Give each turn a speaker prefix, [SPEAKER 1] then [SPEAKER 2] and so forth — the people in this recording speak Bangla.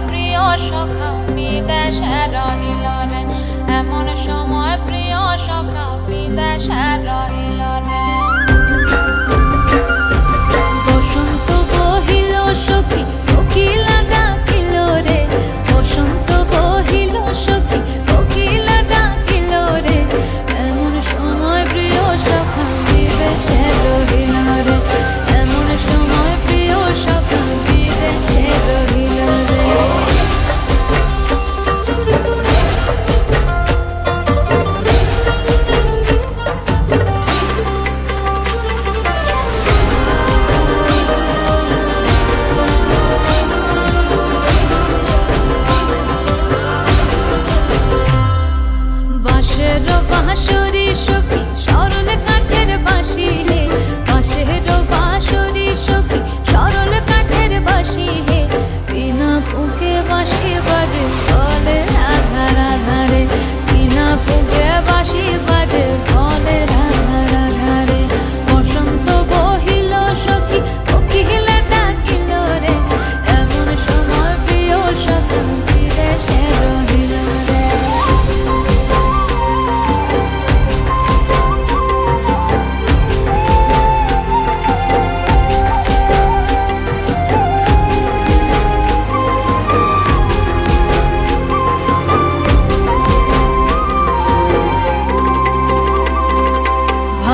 [SPEAKER 1] প্রিয় সখা বিদেশে রহিল